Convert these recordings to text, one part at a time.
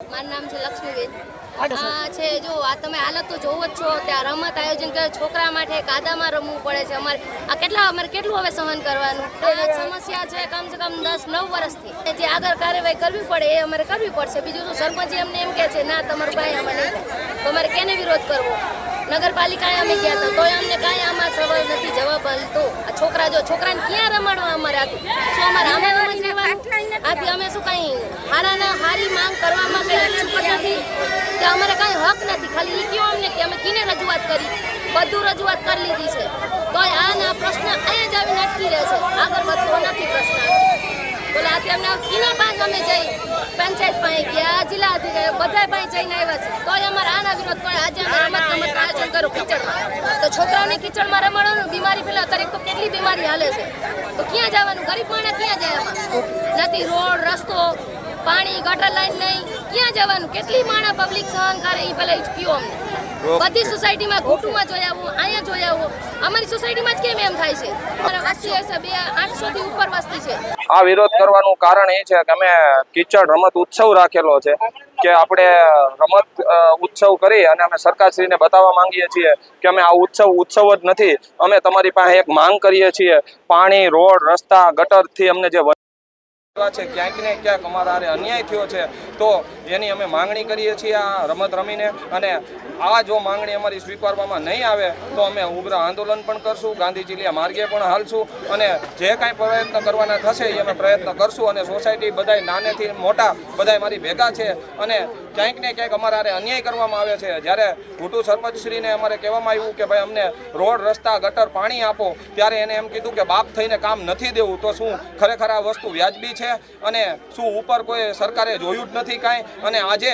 મારું નામ છે લક્ષ્મીબેન. છે જો આ તમે હાલત તો જોવો જ છો ત્યાં રમત આયોજન કરે છોકરા માટે કાદામાં રમવું પડે છે. અમારે આ કેટલા અમારે કેટલું હવે સહન કરવાનું? સમસ્યા છે કમ સે કમ દસ નવ વર્ષથી. જે આગળ કાર્યવાહી કરવી પડે એ અમારે કરવી પડશે. બીજું શું સરપંચ અમને એમ કહે છે ના તમારું કાંઈ અમારે નહીં થાય. તો અમારે કેને વિરોધ કરવો? નગરપાલિકાએ અમે ગયા હતા તોય અમને કાંઈ આમાં સવાલ નથી જવાબ મળતો આ છોકરા જો છોકરાને ક્યાં રમાડવા અમારે આથી શું અમારે અમે રમત આથી અમે શું કાંઈ હારાના હારી માંગ કરવામાં કંઈ ઈચ્છુક નથી. કે અમારે કાંઈ હક નથી. ખાલી એ કયો અમને કે અમે કિને રજૂઆત કરી? બધું રજૂઆત કરી લીધી છે. તો આના પ્રશ્ન અહીંયા જ આવીને અટકી રહે છે. આગળ વધતો નથી પ્રશ્ન. બોલે આથી અમને કિના પાંચ અમે જઈ પંચાયત પાસે ગયા જિલ્લા અધિકારી બધા પાસે જઈને આવ્યા છે. તોય અમારે આના વિરોધ તોય આજે અમે રમત ગમત આયોજન કરું કિચડમાં. તો છોકરાઓને કિચડમાં રમાડવાનું બીમારી પેલા અત્યારે તો કેટલી બીમારી હાલે છે? તો ક્યાં જવાનું? ગરીબ માણસ ક્યાં જાય એમાં નથી, રોડ, રસ્તો પાણી ગટર લાઈન નહીં ક્યાં જવાનું? કેટલી માણા પબ્લિક સહન કરે એ પેલા કયો અમને. બધી સોસાયટીમાં ઘૂંટુમાં જોઈ આવું અહીંયા જોઈ આવું. અમારી સોસાયટીમાં જ કેમ એમ થાય છે? અમારા વસ્તી હશે બે આઠસો થી ઉપર વસ્તી છે. આ વિરોધ કરવાનું કારણ એ છે કે અમે કિચડ રમત ઉત્સવ રાખેલો છે કે આપણે રમત ઉત્સવ કરી અને અમે સરકારશ્રીને બતાવવા માંગીએ છીએ કે અમે આ ઉત્સવ ઉત્સવ જ નથી. અમે તમારી પાસે એક માંગ કરીએ છીએ. પાણી રોડ રસ્તા ગટરથી અમને જે છે. ક્યાંક ને ક્યાંક અમારા અન્યાય થયો છે. તો એની અમે માંગણી કરીએ છીએ આ રમત રમીને. અને આ જો માંગણી અમારી સ્વીકારવામાં નહીં આવે, તો અમે ઉગ્ર આંદોલન પણ કરશું ગાંધીજીલીયા માર્ગે પણ હાલશું. અને જે કાંઈ પ્રયત્ન કરવાના થશે એ અમે પ્રયત્ન કરશું. અને સોસાયટી બધાય નાનેથી મોટા, બધાય મારી ભેગા છે. અને ક્યાંક ને ક્યાંક અમારા અન્યાય કરવામાં આવે છે. જ્યારે ભૂટુ સરપંચશ્રીને અમારે કહેવામાં આવ્યું કે ભાઈ અમને રોડ, રસ્તા, ગટર પાણી આપો, ત્યારે એને એમ કીધું કે બાપ થઈને કામ નથી દેવું, તો શું ખરેખર આ વસ્તુ વ્યાજબી છે? અને શું ઉપર કોઈ સરકારે જોયું જ નથી? કાંઈ. અને આજે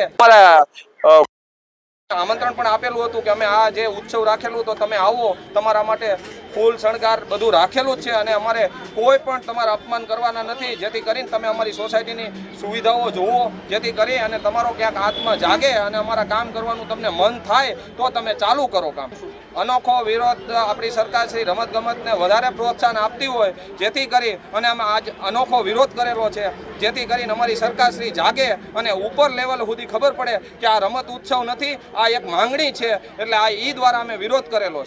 આમંત્રણ પણ આપેલું હતું કે અમે આ જે ઉત્સવ રાખેલું તો તમે આવો તમારા માટે ફૂલ શણગાર બધું રાખેલું જ છે અને અમારે કોઈ પણ તમારા અપમાન કરવાના નથી. જેથી કરીને તમે અમારી સોસાયટીની સુવિધાઓ જુઓ. જેથી કરી અને તમારો ક્યાંક આત્મા જાગે અને અમારા કામ કરવાનું તમને મન થાય, તો તમે ચાલુ કરો કામ. અનોખો વિરોધ આપણી સરકાર શ્રી રમત ગમતને વધારે પ્રોત્સાહન આપતી હોય, જેથી કરી અને અમે આજ અનોખો વિરોધ કરેલો છે. જેથી કરીને અમારી સરકાર શ્રી જાગે અને ઉપર લેવલ સુધી ખબર પડે કે આ રમત ઉત્સવ નથી, આ એક માંગણી છે. એટલે આ ઈ દ્વારા અમે વિરોધ કરેલો છે.